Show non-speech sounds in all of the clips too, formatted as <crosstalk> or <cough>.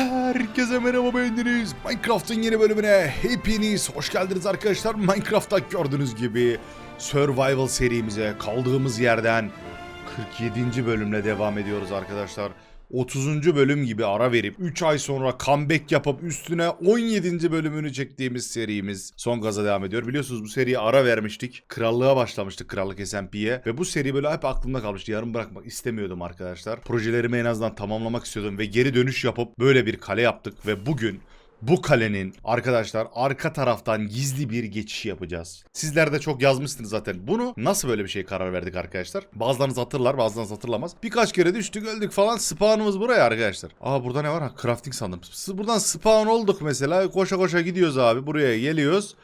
Herkese merhaba beğendiniz. Minecraft'ın yeni bölümüne hepiniz hoş geldiniz arkadaşlar. Minecraft'ta gördüğünüz gibi Survival serimize kaldığımız yerden 47. bölümle devam ediyoruz arkadaşlar. 30. bölüm gibi ara verip 3 ay sonra comeback yapıp üstüne 17. bölümünü çektiğimiz serimiz son gaza devam ediyor. Biliyorsunuz bu seriye ara vermiştik. Krallığa başlamıştık Krallık SMP'ye ve bu seri böyle hep aklımda kalmıştı. Yarım bırakmak istemiyordum arkadaşlar. Projelerimi en azından tamamlamak istiyordum ve geri dönüş yapıp böyle bir kale yaptık ve bugün bu kalenin arkadaşlar arka taraftan gizli bir geçiş yapacağız. Sizler de çok yazmışsınız zaten. Bunu nasıl böyle bir şeye karar verdik arkadaşlar? Bazılarınız hatırlar bazılarınız hatırlamaz. Birkaç kere düştük öldük falan spawnımız buraya arkadaşlar. Aa burada ne var? Ha crafting sandım. Buradan spawn olduk mesela. Koşa koşa gidiyoruz abi. Buraya geliyoruz.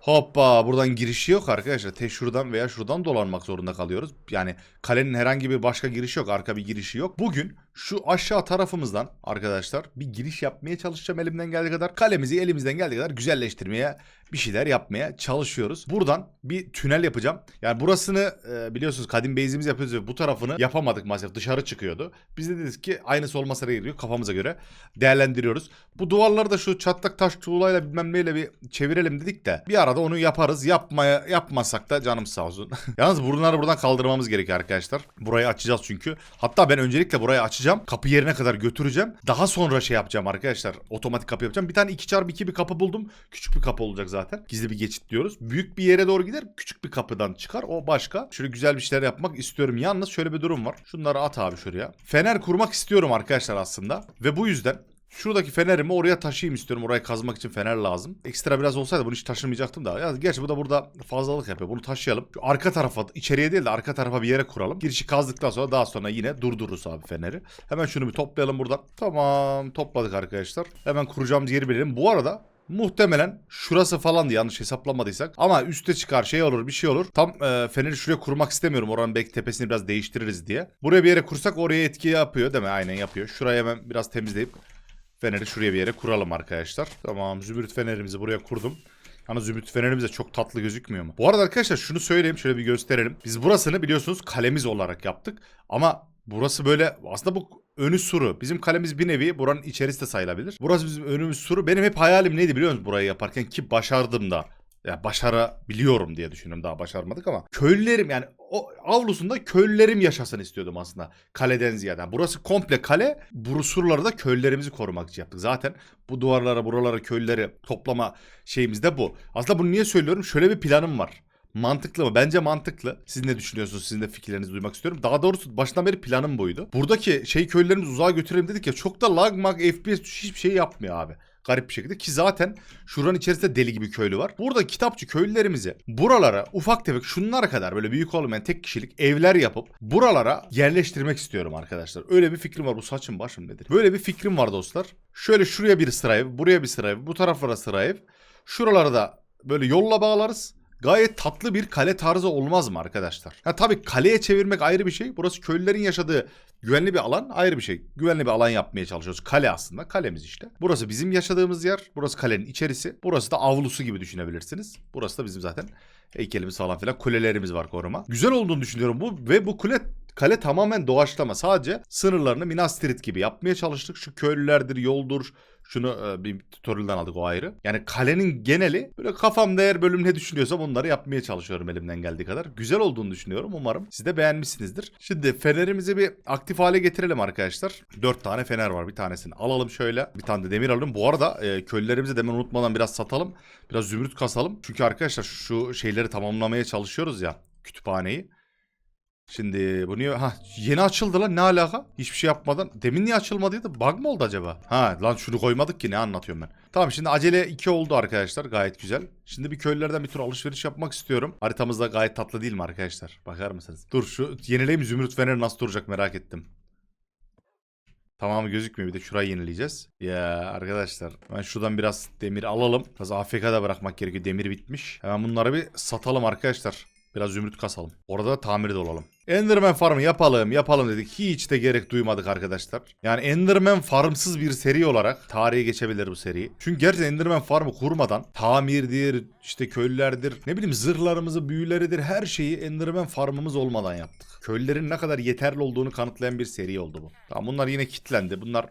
Hoppa buradan girişi yok arkadaşlar. Te şuradan veya şuradan dolanmak zorunda kalıyoruz. Yani kalenin herhangi bir başka girişi yok. Arka bir girişi yok. Bugün şu aşağı tarafımızdan arkadaşlar bir giriş yapmaya çalışacağım elimden geldiği kadar. Kalemizi elimizden geldiği kadar güzelleştirmeye bir şeyler yapmaya çalışıyoruz. Buradan bir tünel yapacağım. Yani burasını e, biliyorsunuz kadim base'imiz yapıyoruz ve bu tarafını yapamadık maalesef. Dışarı çıkıyordu. Biz de dedik ki aynısı olmasa da giriyor kafamıza göre değerlendiriyoruz. Bu duvarları da şu çatlak taş tuğlayla bilmem neyle bir çevirelim dedik de bir arada onu yaparız. Yapmaya yapmasak da canım sağ olsun. <laughs> Yalnız bunları buradan kaldırmamız gerekiyor arkadaşlar. Burayı açacağız çünkü. Hatta ben öncelikle burayı açacağım. Kapı yerine kadar götüreceğim. Daha sonra şey yapacağım arkadaşlar. Otomatik kapı yapacağım. Bir tane 2x2 bir kapı buldum. Küçük bir kapı olacak zaten. Gizli bir geçit diyoruz. Büyük bir yere doğru gider. Küçük bir kapıdan çıkar. O başka. Şöyle güzel bir şeyler yapmak istiyorum. Yalnız şöyle bir durum var. Şunları at abi şuraya. Fener kurmak istiyorum arkadaşlar aslında. Ve bu yüzden Şuradaki fenerimi oraya taşıyayım istiyorum. Orayı kazmak için fener lazım. Ekstra biraz olsaydı bunu hiç taşımayacaktım da. Ya, gerçi bu da burada fazlalık yapıyor. Bunu taşıyalım. Şu arka tarafa, içeriye değil de arka tarafa bir yere kuralım. Girişi kazdıktan sonra daha sonra yine durdururuz abi feneri. Hemen şunu bir toplayalım buradan. Tamam topladık arkadaşlar. Hemen kuracağımız yeri bilelim. Bu arada Muhtemelen şurası falan yanlış hesaplamadıysak. Ama üste çıkar şey olur bir şey olur. Tam e, feneri şuraya kurmak istemiyorum. Oranın belki tepesini biraz değiştiririz diye. Buraya bir yere kursak oraya etki yapıyor değil mi? Aynen yapıyor. Şurayı hemen biraz temizleyip Feneri şuraya bir yere kuralım arkadaşlar. Tamam zümrüt fenerimizi buraya kurdum. Hani zümrüt fenerimiz de çok tatlı gözükmüyor mu? Bu arada arkadaşlar şunu söyleyeyim şöyle bir gösterelim. Biz burasını biliyorsunuz kalemiz olarak yaptık. Ama burası böyle aslında bu önü suru. Bizim kalemiz bir nevi buranın içerisi de sayılabilir. Burası bizim önümüz suru. Benim hep hayalim neydi biliyor musunuz burayı yaparken ki başardım da. Ya başarabiliyorum diye düşünüyorum daha başarmadık ama köylülerim yani o avlusunda köylülerim yaşasın istiyordum aslında kaleden ziyade. Yani burası komple kale. Bu surları da köylülerimizi korumak için yaptık. Zaten bu duvarlara buralara köylüleri toplama şeyimiz de bu. Aslında bunu niye söylüyorum? Şöyle bir planım var. Mantıklı mı? Bence mantıklı. Siz ne düşünüyorsunuz? Sizin de fikirlerinizi duymak istiyorum. Daha doğrusu baştan beri planım buydu. Buradaki şey köylerimizi uzağa götürelim dedik ya çok da lag mag FPS hiçbir şey yapmıyor abi garip bir şekilde ki zaten şuranın içerisinde deli gibi köylü var. Burada kitapçı köylülerimizi buralara ufak tefek şunlara kadar böyle büyük olmayan tek kişilik evler yapıp buralara yerleştirmek istiyorum arkadaşlar. Öyle bir fikrim var. Bu saçım başım nedir? Böyle bir fikrim var dostlar. Şöyle şuraya bir sıra ev, buraya bir sıra ev, bu taraflara sıra ev. Şuralara da böyle yolla bağlarız. Gayet tatlı bir kale tarzı olmaz mı arkadaşlar? Ha tabii kaleye çevirmek ayrı bir şey. Burası köylülerin yaşadığı güvenli bir alan ayrı bir şey. Güvenli bir alan yapmaya çalışıyoruz. Kale aslında. Kalemiz işte. Burası bizim yaşadığımız yer. Burası kalenin içerisi. Burası da avlusu gibi düşünebilirsiniz. Burası da bizim zaten heykelimiz falan filan. Kulelerimiz var koruma. Güzel olduğunu düşünüyorum bu ve bu kule Kale tamamen doğaçlama. Sadece sınırlarını Minas Tirith gibi yapmaya çalıştık. Şu köylülerdir, yoldur. Şunu e, bir tutorial'dan aldık o ayrı. Yani kalenin geneli böyle kafamda eğer bölüm ne düşünüyorsam onları yapmaya çalışıyorum elimden geldiği kadar. Güzel olduğunu düşünüyorum. Umarım siz de beğenmişsinizdir. Şimdi fenerimizi bir aktif hale getirelim arkadaşlar. 4 tane fener var. Bir tanesini alalım şöyle. Bir tane de demir alalım. Bu arada e, köylülerimizi demin unutmadan biraz satalım. Biraz zümrüt kasalım. Çünkü arkadaşlar şu şeyleri tamamlamaya çalışıyoruz ya. Kütüphaneyi. Şimdi bu niye? Ha yeni açıldı lan ne alaka? Hiçbir şey yapmadan. Demin niye açılmadıydı? Bug mı oldu acaba? Ha lan şunu koymadık ki ne anlatıyorum ben. Tamam şimdi acele 2 oldu arkadaşlar gayet güzel. Şimdi bir köylülerden bir tur alışveriş yapmak istiyorum. Haritamız da gayet tatlı değil mi arkadaşlar? Bakar mısınız? Dur şu yenileyim zümrüt feneri nasıl duracak merak ettim. Tamamı gözükmüyor bir de şurayı yenileyeceğiz. Ya arkadaşlar ben şuradan biraz demir alalım. Biraz AFK'da bırakmak gerekiyor demir bitmiş. Hemen bunları bir satalım arkadaşlar. Biraz zümrüt kasalım. Orada da tamir de olalım. Enderman farmı yapalım yapalım dedik. Hiç de gerek duymadık arkadaşlar. Yani Enderman farmsız bir seri olarak tarihe geçebilir bu seri. Çünkü gerçekten Enderman farmı kurmadan tamirdir, işte köylülerdir, ne bileyim zırhlarımızı, büyüleridir her şeyi Enderman farmımız olmadan yaptık. Köylülerin ne kadar yeterli olduğunu kanıtlayan bir seri oldu bu. Tamam bunlar yine kilitlendi. Bunlar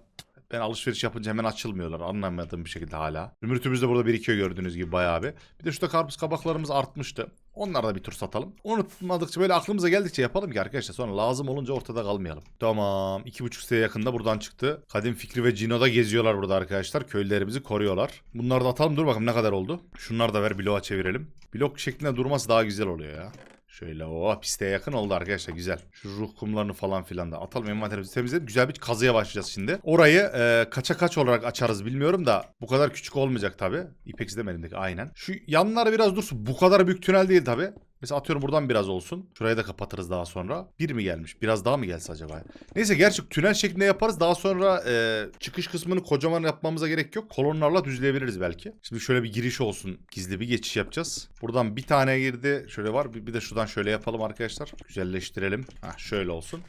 ben alışveriş yapınca hemen açılmıyorlar. Anlamadığım bir şekilde hala. Zümrütümüz de burada birikiyor gördüğünüz gibi bayağı bir. Bir de şurada karpuz kabaklarımız artmıştı. Onları da bir tur satalım. Unutmadıkça böyle aklımıza geldikçe yapalım ki arkadaşlar. Sonra lazım olunca ortada kalmayalım. Tamam. iki buçuk siteye yakında buradan çıktı. Kadim Fikri ve Cino'da geziyorlar burada arkadaşlar. Köylülerimizi koruyorlar. Bunları da atalım. Dur bakalım ne kadar oldu. Şunları da ver bloğa çevirelim. Blok şeklinde durması daha güzel oluyor ya. Şöyle o pisteye yakın oldu arkadaşlar güzel. Şu ruh kumlarını falan filan da atalım envanterimizi temizleyelim. Güzel bir kazıya başlayacağız şimdi. Orayı e, kaça kaç olarak açarız bilmiyorum da bu kadar küçük olmayacak tabi. İpex demedik aynen. Şu yanlar biraz dursun. Bu kadar büyük tünel değil tabi. Mesela atıyorum buradan biraz olsun. Şurayı da kapatırız daha sonra. Bir mi gelmiş? Biraz daha mı gelse acaba? Neyse gerçi tünel şeklinde yaparız. Daha sonra e, çıkış kısmını kocaman yapmamıza gerek yok. Kolonlarla düzleyebiliriz belki. Şimdi şöyle bir giriş olsun. Gizli bir geçiş yapacağız. Buradan bir tane girdi. Şöyle var. Bir, bir de şuradan şöyle yapalım arkadaşlar. Güzelleştirelim. Hah şöyle olsun.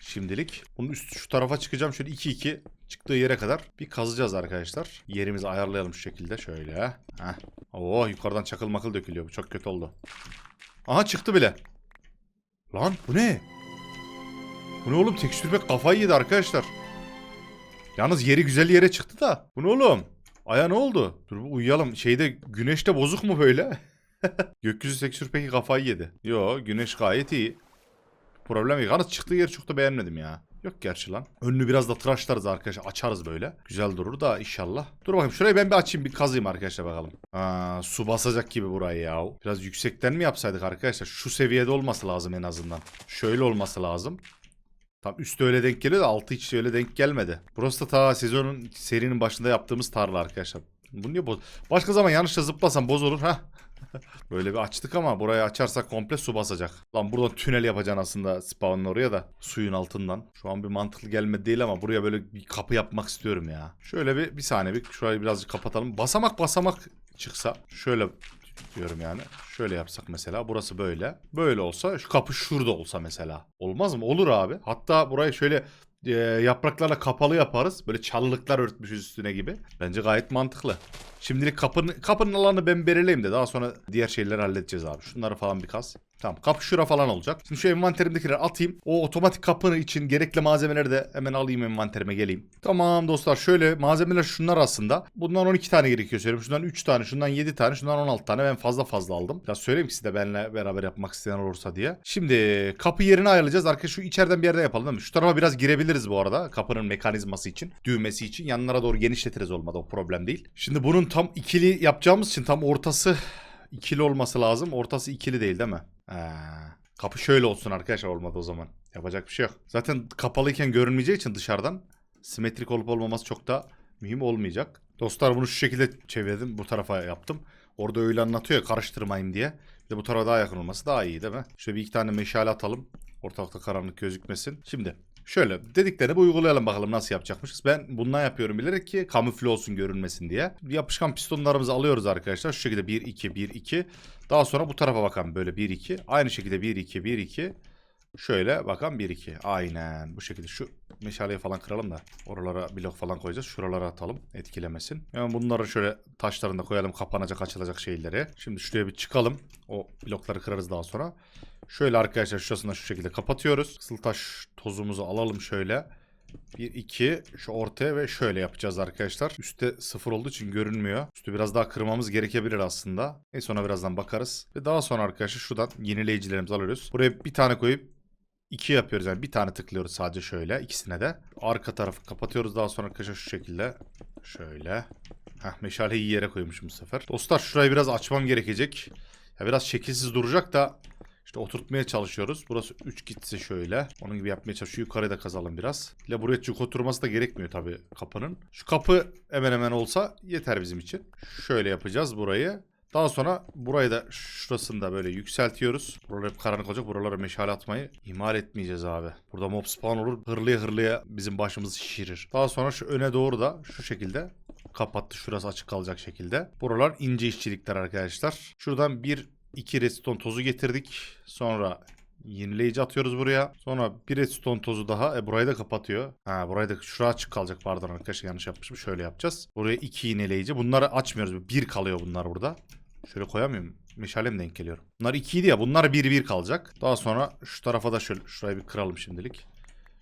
Şimdilik. Bunun üstü şu tarafa çıkacağım. Şöyle 2-2 çıktığı yere kadar bir kazacağız arkadaşlar. Yerimizi ayarlayalım şu şekilde. Şöyle. Heh. Oo yukarıdan çakıl makıl dökülüyor. Bu çok kötü oldu. Aha çıktı bile. Lan bu ne? Bu ne oğlum? Tekstür pek kafayı yedi arkadaşlar. Yalnız yeri güzel yere çıktı da. Bu ne oğlum? Aya ne oldu? Dur uyuyalım. Şeyde güneşte bozuk mu böyle? <laughs> Gökyüzü tekstür peki kafayı yedi. Yo güneş gayet iyi. Problem yok. Yalnız çıktığı yeri çok da beğenmedim ya. Yok gerçi lan. Önünü biraz da tıraşlarız arkadaşlar. Açarız böyle. Güzel durur da inşallah. Dur bakayım şurayı ben bir açayım bir kazayım arkadaşlar bakalım. Aa, su basacak gibi burayı ya. Biraz yüksekten mi yapsaydık arkadaşlar? Şu seviyede olması lazım en azından. Şöyle olması lazım. Tam üstü öyle denk geliyor da altı hiç öyle denk gelmedi. Burası da ta sezonun serinin başında yaptığımız tarla arkadaşlar. Bu niye boz? Başka zaman yanlışla zıplasam bozulur ha. <laughs> Böyle bir açtık ama burayı açarsak komple su basacak. Lan buradan tünel yapacaksın aslında spawn'ın oraya da suyun altından. Şu an bir mantıklı gelmedi değil ama buraya böyle bir kapı yapmak istiyorum ya. Şöyle bir bir saniye bir şurayı birazcık kapatalım. Basamak basamak çıksa şöyle diyorum yani. Şöyle yapsak mesela burası böyle. Böyle olsa şu kapı şurada olsa mesela. Olmaz mı? Olur abi. Hatta burayı şöyle e, yapraklarla kapalı yaparız. Böyle çalılıklar örtmüşüz üstüne gibi. Bence gayet mantıklı. Şimdilik kapının kapının alanını ben belirleyeyim de daha sonra diğer şeyleri halledeceğiz abi. Şunları falan bir kaz. Tamam kapı şura falan olacak. Şimdi şu envanterimdekileri atayım. O otomatik kapının için gerekli malzemeleri de hemen alayım envanterime geleyim. Tamam dostlar şöyle malzemeler şunlar aslında. Bundan 12 tane gerekiyor söyleyeyim. Şundan 3 tane, şundan 7 tane, şundan 16 tane. Ben fazla fazla aldım. Biraz söyleyeyim ki size de benimle beraber yapmak isteyen olursa diye. Şimdi kapı yerini ayarlayacağız. Arkadaşlar şu içeriden bir yerde yapalım değil mi? Şu tarafa biraz girebiliriz bu arada. Kapının mekanizması için. Düğmesi için. Yanlara doğru genişletiriz olmadı. O problem değil. Şimdi bunun tam ikili yapacağımız için tam ortası ikili olması lazım. Ortası ikili değil değil mi? Ee, kapı şöyle olsun arkadaşlar olmadı o zaman. Yapacak bir şey yok. Zaten kapalıyken görünmeyeceği için dışarıdan simetrik olup olmaması çok da mühim olmayacak. Dostlar bunu şu şekilde çevirdim. Bu tarafa yaptım. Orada öyle anlatıyor ya karıştırmayın diye. Bir de bu tarafa daha yakın olması daha iyi değil mi? Şöyle bir iki tane meşale atalım. Ortalıkta karanlık gözükmesin. Şimdi Şöyle dediklerini uygulayalım bakalım nasıl yapacakmışız. Ben bundan yapıyorum bilerek ki kamufle olsun görünmesin diye. Yapışkan pistonlarımızı alıyoruz arkadaşlar. Şu şekilde 1 2 1 2. Daha sonra bu tarafa bakalım böyle 1 2. Aynı şekilde 1 2 1 2. Şöyle bakalım 1 2. Aynen bu şekilde şu meşaleyi falan kıralım da oralara blok falan koyacağız. Şuralara atalım etkilemesin. Hemen bunları şöyle taşlarında koyalım kapanacak açılacak şeyleri. Şimdi şuraya bir çıkalım. O blokları kırarız daha sonra. Şöyle arkadaşlar şurasını şu şekilde kapatıyoruz. Kısıltaş tozumuzu alalım şöyle. 1, 2 şu ortaya ve şöyle yapacağız arkadaşlar. Üste sıfır olduğu için görünmüyor. Üstü biraz daha kırmamız gerekebilir aslında. Neyse ona birazdan bakarız. Ve daha sonra arkadaşlar şuradan yenileyicilerimizi alıyoruz. Buraya bir tane koyup 2 yapıyoruz yani bir tane tıklıyoruz sadece şöyle ikisine de. Arka tarafı kapatıyoruz daha sonra arkadaşlar şu şekilde. Şöyle. Heh meşaleyi yere koymuşum bu sefer. Dostlar şurayı biraz açmam gerekecek. Ya biraz şekilsiz duracak da işte oturtmaya çalışıyoruz. Burası 3 gitse şöyle. Onun gibi yapmaya çalışıyoruz. Şu yukarıya da kazalım biraz. İle buraya çuk oturması da gerekmiyor tabii kapının. Şu kapı hemen hemen olsa yeter bizim için. Şöyle yapacağız burayı. Daha sonra burayı da şurasını da böyle yükseltiyoruz. Buralar hep karanlık olacak. Buralara meşale atmayı ihmal etmeyeceğiz abi. Burada mob spawn olur. Hırlıya hırlıya bizim başımızı şişirir. Daha sonra şu öne doğru da şu şekilde kapattı. Şurası açık kalacak şekilde. Buralar ince işçilikler arkadaşlar. Şuradan bir iki redstone tozu getirdik. Sonra yenileyici atıyoruz buraya. Sonra bir redstone tozu daha. E burayı da kapatıyor. Ha burayı da şuraya açık kalacak. Pardon arkadaşlar yanlış yapmışım. Şöyle yapacağız. Buraya iki yenileyici. Bunları açmıyoruz. Bir kalıyor bunlar burada. Şöyle koyamıyorum. Meşale mi denk geliyor? Bunlar ikiydi ya. Bunlar bir bir kalacak. Daha sonra şu tarafa da şöyle şurayı bir kıralım şimdilik.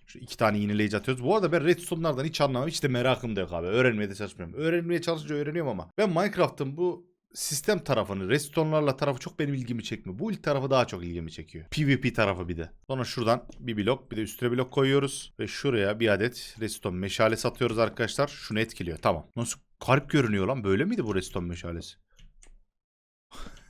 Şu iki tane yenileyici atıyoruz. Bu arada ben redstone'lardan hiç anlamam. Hiç de merakım da yok abi. Öğrenmeye de çalışmıyorum. Öğrenmeye çalışınca öğreniyorum ama. Ben Minecraft'ın bu sistem tarafını, redstone'larla tarafı çok benim ilgimi çekmiyor. Bu ilk tarafı daha çok ilgimi çekiyor. PvP tarafı bir de. Sonra şuradan bir blok, bir de üstüne blok koyuyoruz. Ve şuraya bir adet redstone meşale satıyoruz arkadaşlar. Şunu etkiliyor. Tamam. Nasıl garip görünüyor lan? Böyle miydi bu redstone meşalesi?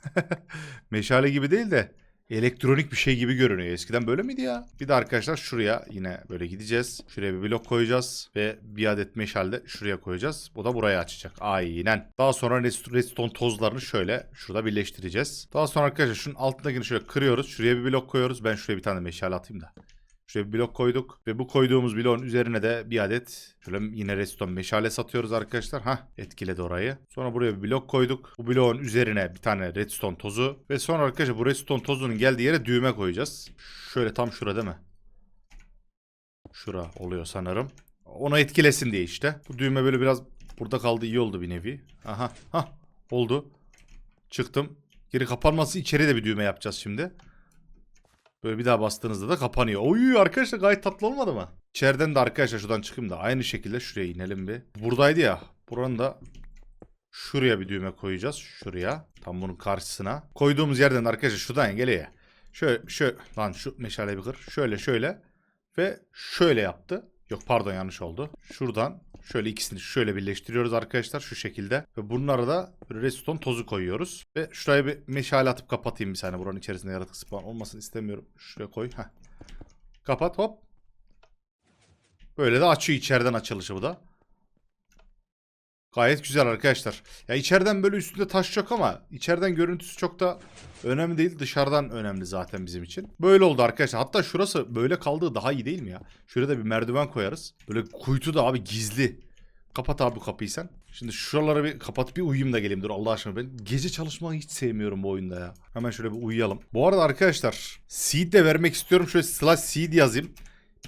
<laughs> Meşale gibi değil de elektronik bir şey gibi görünüyor. Eskiden böyle miydi ya? Bir de arkadaşlar şuraya yine böyle gideceğiz. Şuraya bir blok koyacağız ve bir adet meşale de şuraya koyacağız. Bu da buraya açacak. Aynen. Daha sonra redstone tozlarını şöyle şurada birleştireceğiz. Daha sonra arkadaşlar şunun altındakini şöyle kırıyoruz. Şuraya bir blok koyuyoruz. Ben şuraya bir tane meşale atayım da. Şuraya bir blok koyduk ve bu koyduğumuz bloğun üzerine de bir adet şöyle yine redstone meşale satıyoruz arkadaşlar. Hah etkiledi orayı. Sonra buraya bir blok koyduk. Bu bloğun üzerine bir tane redstone tozu ve sonra arkadaşlar bu redstone tozunun geldiği yere düğme koyacağız. Şöyle tam şurada değil mi? Şura oluyor sanırım. Onu etkilesin diye işte. Bu düğme böyle biraz burada kaldı iyi oldu bir nevi. Aha ha oldu. Çıktım. Geri kapanması içeri de bir düğme yapacağız şimdi. Böyle bir daha bastığınızda da kapanıyor. Oy arkadaşlar gayet tatlı olmadı mı? İçeriden de arkadaşlar şuradan çıkayım da aynı şekilde şuraya inelim bir. Buradaydı ya. Buranın da şuraya bir düğme koyacağız. Şuraya. Tam bunun karşısına. Koyduğumuz yerden de arkadaşlar şuradan geliyor. Şöyle şöyle lan şu meşale bir kır. Şöyle şöyle ve şöyle yaptı. Yok pardon yanlış oldu. Şuradan şöyle ikisini şöyle birleştiriyoruz arkadaşlar şu şekilde. Ve bunlara da redstone tozu koyuyoruz. Ve şuraya bir meşale atıp kapatayım bir saniye. Buranın içerisinde yaratık spawn olmasını istemiyorum. Şuraya koy. Heh. Kapat hop. Böyle de açıyor içeriden açılışı bu da. Gayet güzel arkadaşlar. Ya içeriden böyle üstünde taş yok ama içeriden görüntüsü çok da önemli değil. Dışarıdan önemli zaten bizim için. Böyle oldu arkadaşlar. Hatta şurası böyle kaldığı daha iyi değil mi ya? Şuraya da bir merdiven koyarız. Böyle kuytu da abi gizli. Kapat abi kapıyı sen. Şimdi şuraları bir kapat bir uyuyayım da geleyim dur Allah aşkına. Ben gece çalışmayı hiç sevmiyorum bu oyunda ya. Hemen şöyle bir uyuyalım. Bu arada arkadaşlar seed de vermek istiyorum. Şöyle slash seed yazayım.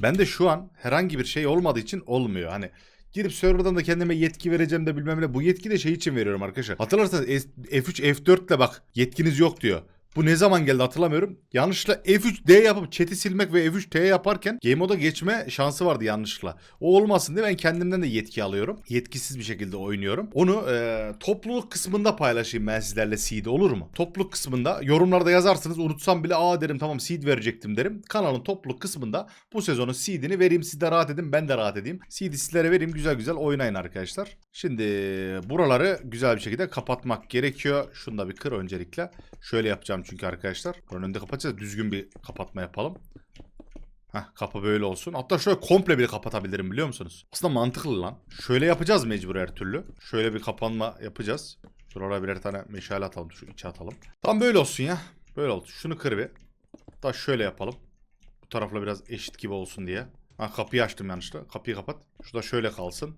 Ben de şu an herhangi bir şey olmadığı için olmuyor. Hani girip serverdan da kendime yetki vereceğim de bilmem ne. Bu yetki de şey için veriyorum arkadaşlar. Hatırlarsanız F3 F4 ile bak yetkiniz yok diyor. Bu ne zaman geldi hatırlamıyorum. Yanlışlıkla F3D yapıp chat'i silmek ve F3T yaparken Game Mode'a geçme şansı vardı yanlışlıkla. O olmasın diye ben kendimden de yetki alıyorum. Yetkisiz bir şekilde oynuyorum. Onu e, topluluk kısmında paylaşayım ben sizlerle seed olur mu? Topluluk kısmında yorumlarda yazarsınız unutsam bile aa derim tamam seed verecektim derim. Kanalın topluluk kısmında bu sezonun seed'ini vereyim siz de rahat edin ben de rahat edeyim. Seed'i sizlere vereyim güzel güzel oynayın arkadaşlar. Şimdi buraları güzel bir şekilde kapatmak gerekiyor. Şunu da bir kır öncelikle. Şöyle yapacağım çünkü arkadaşlar. Önünde kapatacağız. Düzgün bir kapatma yapalım. Heh, kapı böyle olsun. Hatta şöyle komple bile kapatabilirim biliyor musunuz? Aslında mantıklı lan. Şöyle yapacağız mecbur her türlü. Şöyle bir kapanma yapacağız. Şuraya birer tane meşale atalım. Şu içe atalım. Tam böyle olsun ya. Böyle oldu. Şunu kır bir. Hatta şöyle yapalım. Bu tarafla biraz eşit gibi olsun diye. Ha kapıyı açtım yanlışlıkla. Kapıyı kapat. Şurada şöyle kalsın.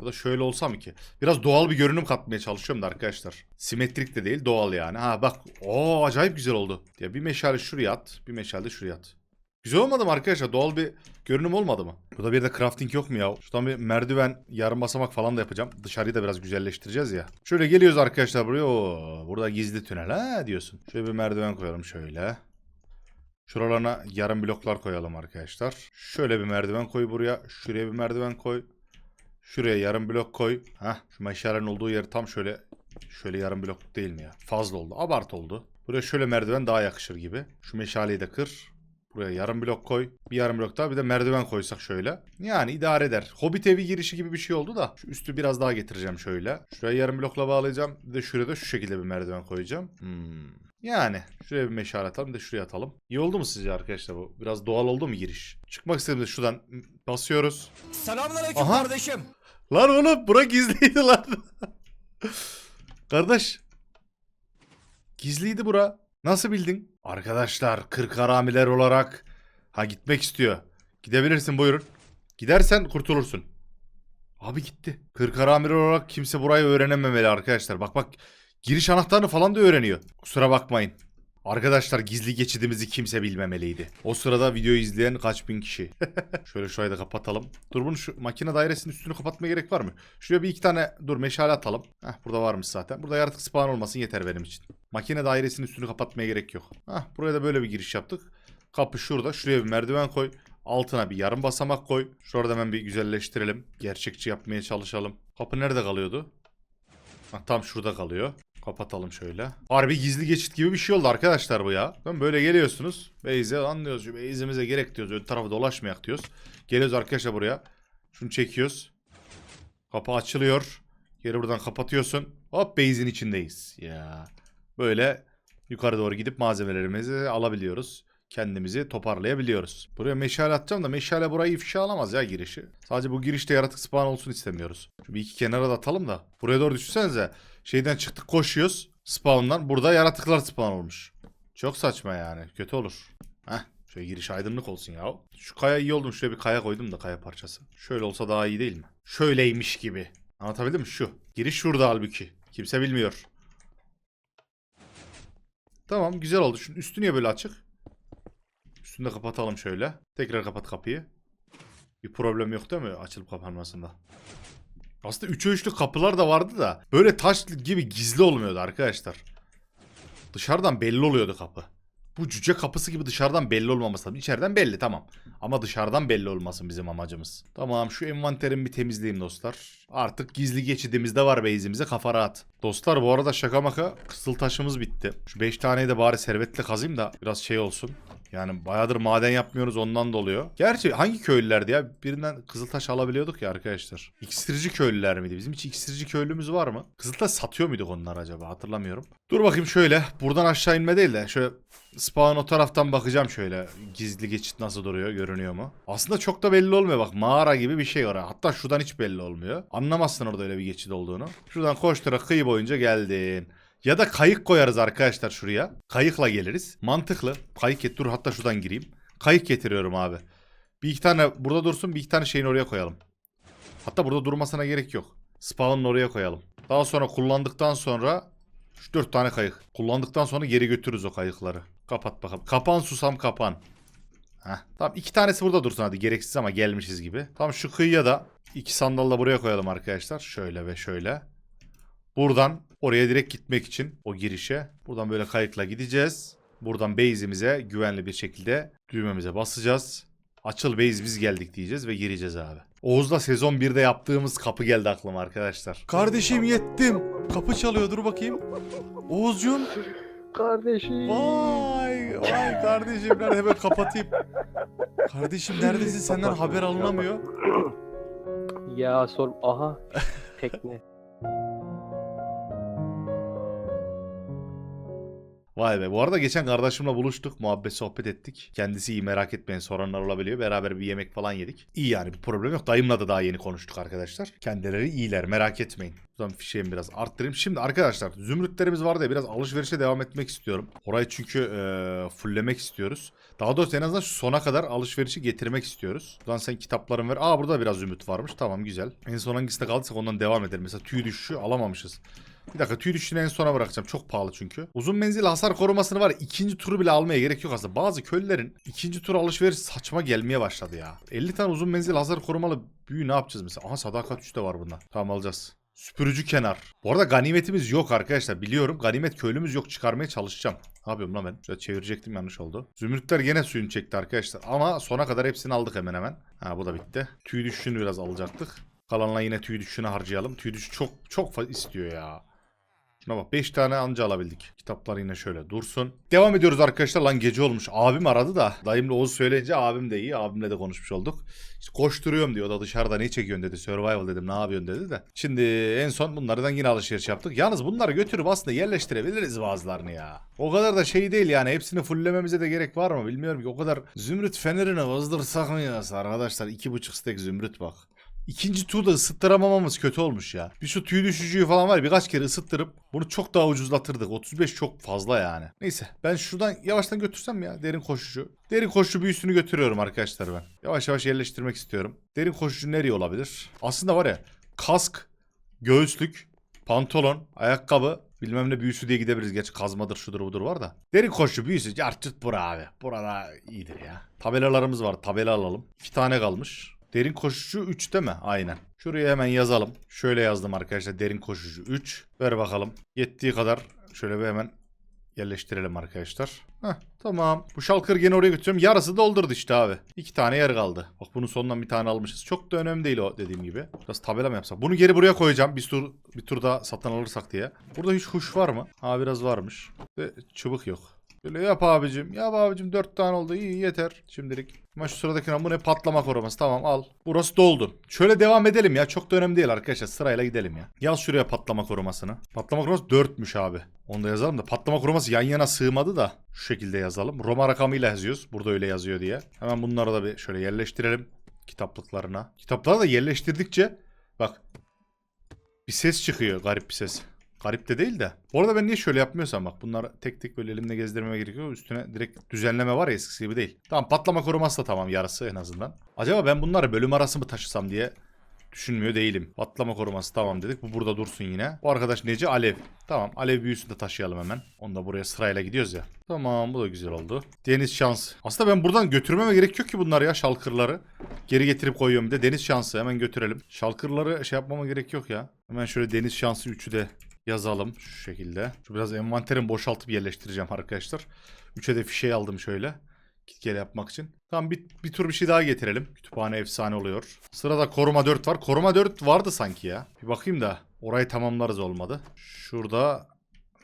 Bu da şöyle olsa mı ki? Biraz doğal bir görünüm katmaya çalışıyorum da arkadaşlar. Simetrik de değil doğal yani. Ha bak. Oo acayip güzel oldu. Ya bir meşale şuraya at. Bir meşale de şuraya at. Güzel olmadı mı arkadaşlar? Doğal bir görünüm olmadı mı? Burada bir de crafting yok mu ya? Şuradan bir merdiven, yarım basamak falan da yapacağım. Dışarıyı da biraz güzelleştireceğiz ya. Şöyle geliyoruz arkadaşlar buraya. Oo, burada gizli tünel ha diyorsun. Şöyle bir merdiven koyalım şöyle. Şuralarına yarım bloklar koyalım arkadaşlar. Şöyle bir merdiven koy buraya. Şuraya bir merdiven koy. Şuraya yarım blok koy. Heh, şu meşalenin olduğu yer tam şöyle şöyle yarım blok değil mi ya? Fazla oldu. Abart oldu. Buraya şöyle merdiven daha yakışır gibi. Şu meşaleyi de kır. Buraya yarım blok koy. Bir yarım blok daha bir de merdiven koysak şöyle. Yani idare eder. Hobbit evi girişi gibi bir şey oldu da. Şu üstü biraz daha getireceğim şöyle. Şuraya yarım blokla bağlayacağım. Bir de şuraya da şu şekilde bir merdiven koyacağım. Hmm. Yani şuraya bir meşale atalım de şuraya atalım. İyi oldu mu sizce arkadaşlar bu? Biraz doğal oldu mu giriş? Çıkmak istediğimizde şuradan basıyoruz. Selamünaleyküm kardeşim. Lan oğlum bura gizliydi lan. Kardeş. Gizliydi bura. Nasıl bildin? Arkadaşlar kırk haramiler olarak ha gitmek istiyor. Gidebilirsin buyurun. Gidersen kurtulursun. Abi gitti. Kırk haramiler olarak kimse burayı öğrenememeli arkadaşlar. Bak bak giriş anahtarını falan da öğreniyor. Kusura bakmayın. Arkadaşlar gizli geçidimizi kimse bilmemeliydi. O sırada videoyu izleyen kaç bin kişi. <laughs> Şöyle şurayı da kapatalım. Dur bunu şu makine dairesinin üstünü kapatmaya gerek var mı? Şuraya bir iki tane dur meşale atalım. Heh burada varmış zaten. Burada yaratık spawn olmasın yeter benim için. Makine dairesinin üstünü kapatmaya gerek yok. Heh buraya da böyle bir giriş yaptık. Kapı şurada. Şuraya bir merdiven koy. Altına bir yarım basamak koy. Şurada hemen bir güzelleştirelim. Gerçekçi yapmaya çalışalım. Kapı nerede kalıyordu? Ha, tam şurada kalıyor. Kapatalım şöyle. Harbi gizli geçit gibi bir şey oldu arkadaşlar bu ya. Tamam, böyle geliyorsunuz. Beyze anlıyoruz. Şu Beyze'mize gerek diyoruz. Ön tarafa dolaşmayak diyoruz. Geliyoruz arkadaşlar buraya. Şunu çekiyoruz. Kapı açılıyor. Geri buradan kapatıyorsun. Hop base'in içindeyiz. Ya. Böyle yukarı doğru gidip malzemelerimizi alabiliyoruz. Kendimizi toparlayabiliyoruz. Buraya meşale atacağım da meşale burayı ifşa alamaz ya girişi. Sadece bu girişte yaratık spawn olsun istemiyoruz. Şu bir iki kenara da atalım da. Buraya doğru düşünsenize. Şeyden çıktık koşuyoruz. Spawn'dan. Burada yaratıklar spawn olmuş. Çok saçma yani. Kötü olur. Heh. Şöyle giriş aydınlık olsun ya. Şu kaya iyi oldu. Şuraya bir kaya koydum da kaya parçası. Şöyle olsa daha iyi değil mi? Şöyleymiş gibi. Anlatabildim mi? Şu. Giriş şurada halbuki. Kimse bilmiyor. Tamam güzel oldu. Şunun üstü niye böyle açık? Üstünü de kapatalım şöyle. Tekrar kapat kapıyı. Bir problem yok değil mi açılıp kapanmasında? Aslında 3'e 3'lük kapılar da vardı da böyle taş gibi gizli olmuyordu arkadaşlar. Dışarıdan belli oluyordu kapı. Bu cüce kapısı gibi dışarıdan belli olmaması lazım. İçeriden belli tamam. Ama dışarıdan belli olmasın bizim amacımız. Tamam şu envanterimi bir temizleyeyim dostlar. Artık gizli geçidimiz de var base'imize kafa rahat. Dostlar bu arada şaka maka kısıl taşımız bitti. Şu 5 taneyi de bari servetle kazayım da biraz şey olsun. Yani bayağıdır maden yapmıyoruz ondan da oluyor. Gerçi hangi köylülerdi ya? Birinden Kızıltaş alabiliyorduk ya arkadaşlar. İksirci köylüler miydi? Bizim hiç iksirci köylümüz var mı? Kızıltaş satıyor muyduk onlar acaba? Hatırlamıyorum. Dur bakayım şöyle. Buradan aşağı inme değil de şöyle spawn o taraftan bakacağım şöyle. Gizli geçit nasıl duruyor? Görünüyor mu? Aslında çok da belli olmuyor bak. Mağara gibi bir şey oraya. Hatta şuradan hiç belli olmuyor. Anlamazsın orada öyle bir geçit olduğunu. Şuradan koştura kıyı boyunca geldin. Ya da kayık koyarız arkadaşlar şuraya. Kayıkla geliriz. Mantıklı. Kayık get. Dur hatta şuradan gireyim. Kayık getiriyorum abi. Bir iki tane burada dursun bir iki tane şeyin oraya koyalım. Hatta burada durmasına gerek yok. Spawn'ın oraya koyalım. Daha sonra kullandıktan sonra 3-4 tane kayık. Kullandıktan sonra geri götürürüz o kayıkları. Kapat bakalım. Kapan susam kapan. Heh. Tamam iki tanesi burada dursun hadi gereksiz ama gelmişiz gibi. Tamam şu kıyıya da iki sandal da buraya koyalım arkadaşlar. Şöyle ve şöyle. Buradan oraya direkt gitmek için o girişe. Buradan böyle kayıkla gideceğiz. Buradan base'imize güvenli bir şekilde düğmemize basacağız. Açıl base biz geldik diyeceğiz ve gireceğiz abi. Oğuz'la sezon 1'de yaptığımız kapı geldi aklıma arkadaşlar. Kardeşim yettim. Kapı çalıyor dur bakayım. Oğuzcum. Kardeşim. Vay vay kardeşim nerede hemen kapatayım. Kardeşim neredesin senden haber alınamıyor. Ya sor. Aha. Tekne. Vay be. Bu arada geçen kardeşimle buluştuk. Muhabbet sohbet ettik. Kendisi iyi merak etmeyin. Soranlar olabiliyor. Beraber bir yemek falan yedik. İyi yani bir problem yok. Dayımla da daha yeni konuştuk arkadaşlar. Kendileri iyiler. Merak etmeyin. Buradan fişeğimi biraz arttırayım. Şimdi arkadaşlar zümrütlerimiz vardı ya biraz alışverişe devam etmek istiyorum. Orayı çünkü e, fulllemek istiyoruz. Daha doğrusu en azından şu sona kadar alışverişi getirmek istiyoruz. Buradan sen kitapların ver. Aa burada biraz zümrüt varmış. Tamam güzel. En son hangisinde kaldıysak ondan devam edelim. Mesela tüy düşüşü alamamışız. Bir dakika tüy düşüşünü en sona bırakacağım. Çok pahalı çünkü. Uzun menzil hasar korumasını var. ikinci turu bile almaya gerek yok aslında. Bazı köylülerin ikinci tur alışveriş saçma gelmeye başladı ya. 50 tane uzun menzil hasar korumalı büyü ne yapacağız mesela? Aha sadakat 3 de var bunda. Tamam alacağız. Süpürücü kenar. Bu arada ganimetimiz yok arkadaşlar. Biliyorum ganimet köylümüz yok. Çıkarmaya çalışacağım. Ne yapıyorum lan ben? Şöyle çevirecektim yanlış oldu. Zümrütler gene suyunu çekti arkadaşlar. Ama sona kadar hepsini aldık hemen hemen. Ha bu da bitti. Tüy düşüşünü biraz alacaktık. Kalanla yine tüy düşüşünü harcayalım. Tüy düşüşü çok çok istiyor ya. Şuna bak 5 tane anca alabildik. Kitaplar yine şöyle dursun. Devam ediyoruz arkadaşlar. Lan gece olmuş. Abim aradı da. Dayımla Oğuz söyleyince abim de iyi. Abimle de konuşmuş olduk. İşte koşturuyorum diyor. Da dışarıda ne çekiyorsun dedi. Survival dedim. Ne yapıyorsun dedi de. Şimdi en son bunlardan yine alışveriş yaptık. Yalnız bunları götürüp aslında yerleştirebiliriz bazılarını ya. O kadar da şey değil yani. Hepsini fulllememize de gerek var mı bilmiyorum ki. O kadar zümrüt fenerini vızdırsak mı ya arkadaşlar? 2,5 stek zümrüt bak. İkinci turda ısıttıramamamız kötü olmuş ya. Bir şu tüy düşücüyü falan var birkaç kere ısıttırıp bunu çok daha ucuzlatırdık. 35 çok fazla yani. Neyse ben şuradan yavaştan götürsem ya derin koşucu. Derin koşucu büyüsünü götürüyorum arkadaşlar ben. Yavaş yavaş yerleştirmek istiyorum. Derin koşucu nereye olabilir? Aslında var ya kask, göğüslük, pantolon, ayakkabı bilmem ne büyüsü diye gidebiliriz. Gerçi kazmadır şudur budur var da. Derin koşu büyüsü cartırt bura abi. Burada iyidir ya. Tabelalarımız var tabela alalım. İki tane kalmış. Derin koşucu 3 değil mi? Aynen. Şuraya hemen yazalım. Şöyle yazdım arkadaşlar. Derin koşucu 3. Ver bakalım. Yettiği kadar şöyle bir hemen yerleştirelim arkadaşlar. Heh, tamam. Bu şalkırı gene oraya götürüyorum. Yarısı doldurdu işte abi. İki tane yer kaldı. Bak bunun sonundan bir tane almışız. Çok da önemli değil o dediğim gibi. Biraz tabela mı yapsak? Bunu geri buraya koyacağım. Bir tur bir tur daha satın alırsak diye. Burada hiç kuş var mı? Ha biraz varmış. Ve çubuk yok. Böyle yap abicim. Yap abicim. Dört tane oldu. İyi yeter şimdilik. Ama şu sıradaki bu ne patlama koruması. Tamam al. Burası doldu. Şöyle devam edelim ya. Çok da önemli değil arkadaşlar. Sırayla gidelim ya. Yaz şuraya patlama korumasını. Patlama koruması 4'müş abi. Onu da yazalım da. Patlama koruması yan yana sığmadı da. Şu şekilde yazalım. Roma rakamıyla yazıyoruz. Burada öyle yazıyor diye. Hemen bunları da bir şöyle yerleştirelim. Kitaplıklarına. Kitapları da yerleştirdikçe bak bir ses çıkıyor. Garip bir ses. Garip de değil de. Bu arada ben niye şöyle yapmıyorsam bak bunları tek tek böyle elimle gezdirmeme gerekiyor. Üstüne direkt düzenleme var ya eskisi gibi değil. Tamam patlama koruması da tamam yarısı en azından. Acaba ben bunları bölüm arası mı taşısam diye düşünmüyor değilim. Patlama koruması tamam dedik. Bu burada dursun yine. Bu arkadaş neci? Alev. Tamam alev büyüsünü de taşıyalım hemen. Onu da buraya sırayla gidiyoruz ya. Tamam bu da güzel oldu. Deniz şans. Aslında ben buradan götürmeme gerek yok ki bunlar ya şalkırları. Geri getirip koyuyorum bir de deniz şansı hemen götürelim. Şalkırları şey yapmama gerek yok ya. Hemen şöyle deniz şansı 3'ü de yazalım şu şekilde. Şu biraz envanterimi boşaltıp yerleştireceğim arkadaşlar. 3'e de fişeği aldım şöyle. Git gel yapmak için. Tamam bir, bir tur bir şey daha getirelim. Kütüphane efsane oluyor. Sırada koruma 4 var. Koruma 4 vardı sanki ya. Bir bakayım da orayı tamamlarız olmadı. Şurada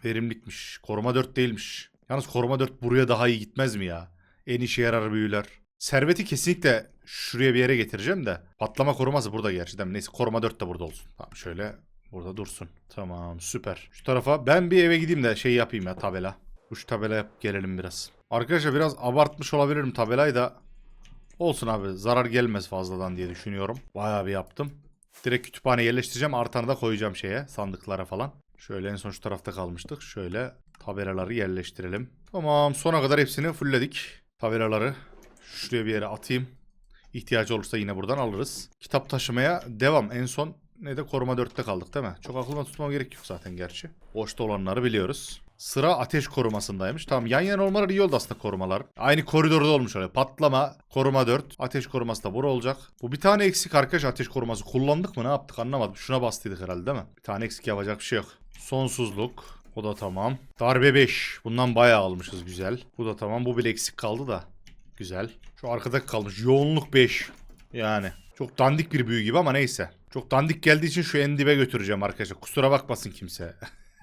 verimlikmiş. Koruma 4 değilmiş. Yalnız koruma 4 buraya daha iyi gitmez mi ya? En işe yarar büyüler. Serveti kesinlikle şuraya bir yere getireceğim de. Patlama koruması burada gerçekten. Neyse koruma 4 de burada olsun. Tamam şöyle burada dursun. Tamam süper. Şu tarafa ben bir eve gideyim de şey yapayım ya tabela. Kuş tabela yap gelelim biraz. Arkadaşlar biraz abartmış olabilirim tabelayı da. Olsun abi zarar gelmez fazladan diye düşünüyorum. Bayağı bir yaptım. Direkt kütüphane yerleştireceğim. Artanı da koyacağım şeye sandıklara falan. Şöyle en son şu tarafta kalmıştık. Şöyle tabelaları yerleştirelim. Tamam sona kadar hepsini fullledik. Tabelaları şuraya bir yere atayım. İhtiyacı olursa yine buradan alırız. Kitap taşımaya devam. En son ne de koruma 4'te kaldık değil mi? Çok aklımda tutmam gerek yok zaten gerçi. Boşta olanları biliyoruz. Sıra ateş korumasındaymış. Tamam yan yana olmaları iyi oldu aslında korumalar. Aynı koridorda olmuş öyle. Patlama, koruma 4. Ateş koruması da bura olacak. Bu bir tane eksik arkadaş ateş koruması. Kullandık mı ne yaptık anlamadım. Şuna bastıydık herhalde değil mi? Bir tane eksik yapacak bir şey yok. Sonsuzluk. O da tamam. Darbe 5. Bundan bayağı almışız güzel. Bu da tamam. Bu bile eksik kaldı da. Güzel. Şu arkada kalmış. Yoğunluk 5. Yani. Çok dandik bir büyü gibi ama neyse. Çok dandik geldiği için şu en dibe götüreceğim arkadaşlar. Kusura bakmasın kimse.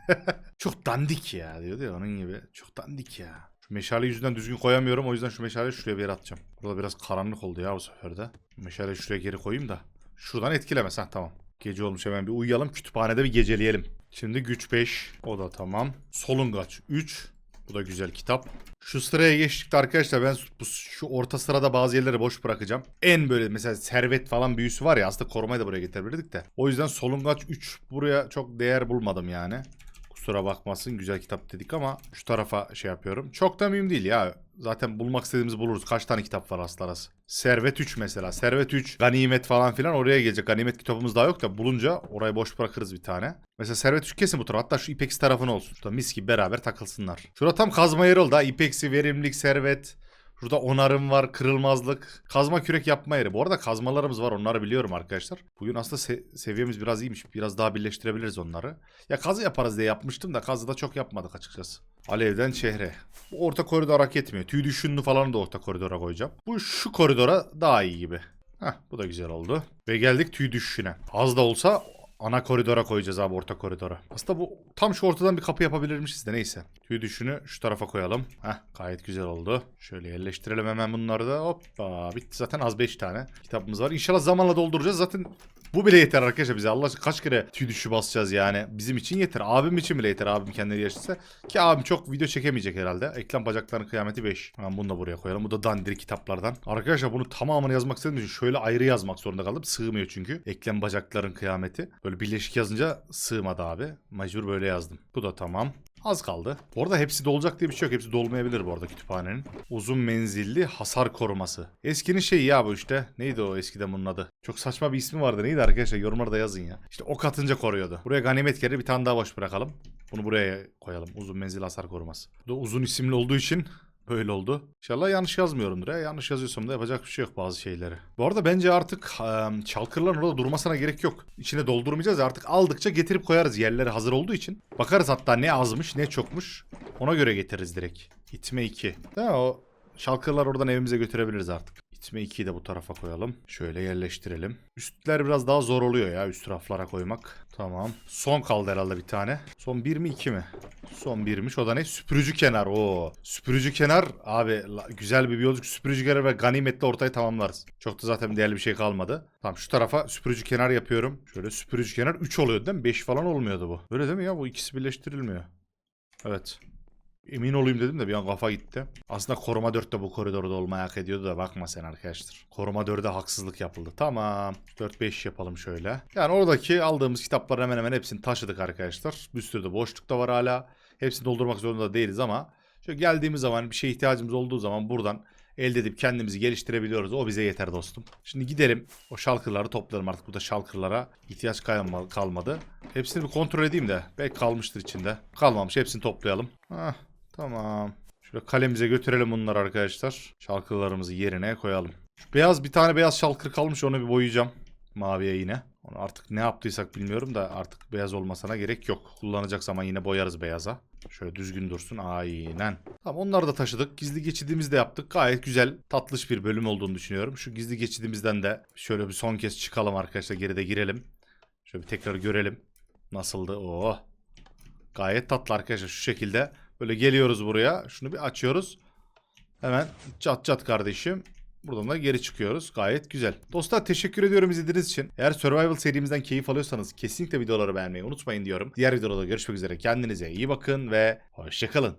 <laughs> Çok dandik ya diyordu ya onun gibi. Çok dandik ya. Şu meşale yüzünden düzgün koyamıyorum. O yüzden şu meşaleyi şuraya bir atacağım. Burada biraz karanlık oldu ya bu sefer de. Meşaleyi şuraya geri koyayım da. Şuradan etkilemez. Ha tamam. Gece olmuş hemen bir uyuyalım. Kütüphanede bir geceleyelim. Şimdi güç 5. O da tamam. Solungaç 3. Bu da güzel kitap. Şu sıraya geçtikte arkadaşlar ben şu orta sırada bazı yerleri boş bırakacağım. En böyle mesela servet falan büyüsü var ya aslında korumayı da buraya getirebilirdik de. O yüzden solungaç 3 buraya çok değer bulmadım yani. Kusura bakmasın güzel kitap dedik ama şu tarafa şey yapıyorum. Çok da mühim değil ya. Zaten bulmak istediğimizi buluruz. Kaç tane kitap var aslı arası. Servet 3 mesela. Servet 3, ganimet falan filan oraya gelecek. Ganimet kitabımız daha yok da bulunca orayı boş bırakırız bir tane. Mesela Servet 3 kesin bu tarafa. Hatta şu İpex tarafına olsun. Şurada mis gibi beraber takılsınlar. Şurada tam kazma yeri oldu ha. İpex'i, verimlilik, servet. Şurada onarım var, kırılmazlık. Kazma kürek yapma yeri. Bu arada kazmalarımız var onları biliyorum arkadaşlar. Bugün aslında se- seviyemiz biraz iyiymiş. Biraz daha birleştirebiliriz onları. Ya kazı yaparız diye yapmıştım da kazı da çok yapmadık açıkçası. Alevden şehre. Bu orta koridor hak etmiyor. Tüy düşünlü falan da orta koridora koyacağım. Bu şu koridora daha iyi gibi. Heh bu da güzel oldu. Ve geldik tüy düşüşüne. Az da olsa ana koridora koyacağız abi orta koridora. Aslında bu tam şu ortadan bir kapı yapabilirmişiz de neyse. Tüy düşünü şu tarafa koyalım. Heh gayet güzel oldu. Şöyle yerleştirelim hemen bunları da. Hoppa bitti zaten az 5 tane kitabımız var. İnşallah zamanla dolduracağız. Zaten bu bile yeter arkadaşlar bize. Allah aşkına kaç kere tüy düşü basacağız yani. Bizim için yeter. Abim için bile yeter. Abim kendini yaşarsa. Ki abim çok video çekemeyecek herhalde. Eklem bacaklarının kıyameti 5. Hemen bunu da buraya koyalım. Bu da dandirik kitaplardan. Arkadaşlar bunu tamamını yazmak istediğim için şöyle ayrı yazmak zorunda kaldım. Sığmıyor çünkü. Eklem bacakların kıyameti. Böyle birleşik yazınca sığmadı abi. Mecbur böyle yazdım. Bu da tamam. Az kaldı. Bu arada hepsi dolacak diye bir şey yok. Hepsi dolmayabilir bu arada kütüphanenin. Uzun menzilli hasar koruması. Eskinin şeyi ya bu işte. Neydi o eskiden bunun adı? Çok saçma bir ismi vardı. Neydi arkadaşlar? Yorumlarda yazın ya. İşte ok atınca koruyordu. Buraya ganimet yeri bir tane daha boş bırakalım. Bunu buraya koyalım. Uzun menzilli hasar koruması. Bu da uzun isimli olduğu için Böyle oldu. İnşallah yanlış yazmıyorumdur ya. Yanlış yazıyorsam da yapacak bir şey yok bazı şeyleri. Bu arada bence artık e, çalkırların orada durmasına gerek yok. İçine doldurmayacağız ya, artık aldıkça getirip koyarız yerleri hazır olduğu için. Bakarız hatta ne azmış ne çokmuş. Ona göre getiririz direkt. İtme 2. Değil mi? O şalkırlar oradan evimize götürebiliriz artık. İtme 2'yi de bu tarafa koyalım. Şöyle yerleştirelim. Üstler biraz daha zor oluyor ya üst raflara koymak. Tamam. Son kaldı herhalde bir tane. Son 1 mi 2 mi? Son birmiş. O da ne? Süpürücü kenar. Oo. Süpürücü kenar. Abi güzel bir biyolojik süpürücü kenar ve ganimetle ortayı tamamlarız. Çok da zaten değerli bir şey kalmadı. Tamam şu tarafa süpürücü kenar yapıyorum. Şöyle süpürücü kenar 3 oluyor değil mi? 5 falan olmuyordu bu. Öyle değil mi ya? Bu ikisi birleştirilmiyor. Evet. Emin olayım dedim de bir an kafa gitti. Aslında koruma 4 de bu koridorda olmayı hak ediyordu da bakma sen arkadaşlar. Koruma 4'e haksızlık yapıldı. Tamam. 4-5 yapalım şöyle. Yani oradaki aldığımız kitapların hemen hemen hepsini taşıdık arkadaşlar. Bir sürü de boşluk da var hala. Hepsini doldurmak zorunda değiliz ama şöyle geldiğimiz zaman bir şeye ihtiyacımız olduğu zaman buradan elde edip kendimizi geliştirebiliyoruz. O bize yeter dostum. Şimdi gidelim o şalkırları toplayalım artık. Burada şalkırlara ihtiyaç kalma- kalmadı. Hepsini bir kontrol edeyim de. Belki kalmıştır içinde. Kalmamış hepsini toplayalım. Hah tamam. Şöyle kalemize götürelim bunları arkadaşlar. Şalkırlarımızı yerine koyalım. Şu beyaz bir tane beyaz şalkır kalmış onu bir boyayacağım. Maviye yine. Onu artık ne yaptıysak bilmiyorum da artık beyaz olmasına gerek yok. Kullanacak zaman yine boyarız beyaza. Şöyle düzgün dursun. Aynen. Tamam onları da taşıdık. Gizli geçidimizi de yaptık. Gayet güzel, tatlış bir bölüm olduğunu düşünüyorum. Şu gizli geçidimizden de şöyle bir son kez çıkalım arkadaşlar. Geride girelim. Şöyle bir tekrar görelim. Nasıldı? Oo. Gayet tatlı arkadaşlar. Şu şekilde böyle geliyoruz buraya. Şunu bir açıyoruz. Hemen çat çat kardeşim. Buradan da geri çıkıyoruz. Gayet güzel. Dostlar teşekkür ediyorum izlediğiniz için. Eğer Survival serimizden keyif alıyorsanız kesinlikle videoları beğenmeyi unutmayın diyorum. Diğer videoda görüşmek üzere. Kendinize iyi bakın ve hoşçakalın.